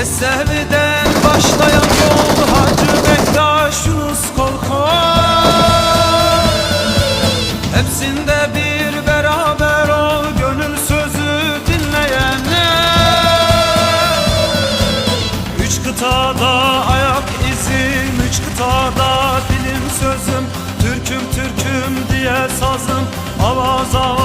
Alevi'den başlayan yol Hacı Bektaş Yunus Kolkol Hepsinde bir beraber ol Gönül sözü dinleyenler Üç kıtada ayak izim Üç kıtada dilim sözüm. Türküm Türküm diye sazım Avaz avaz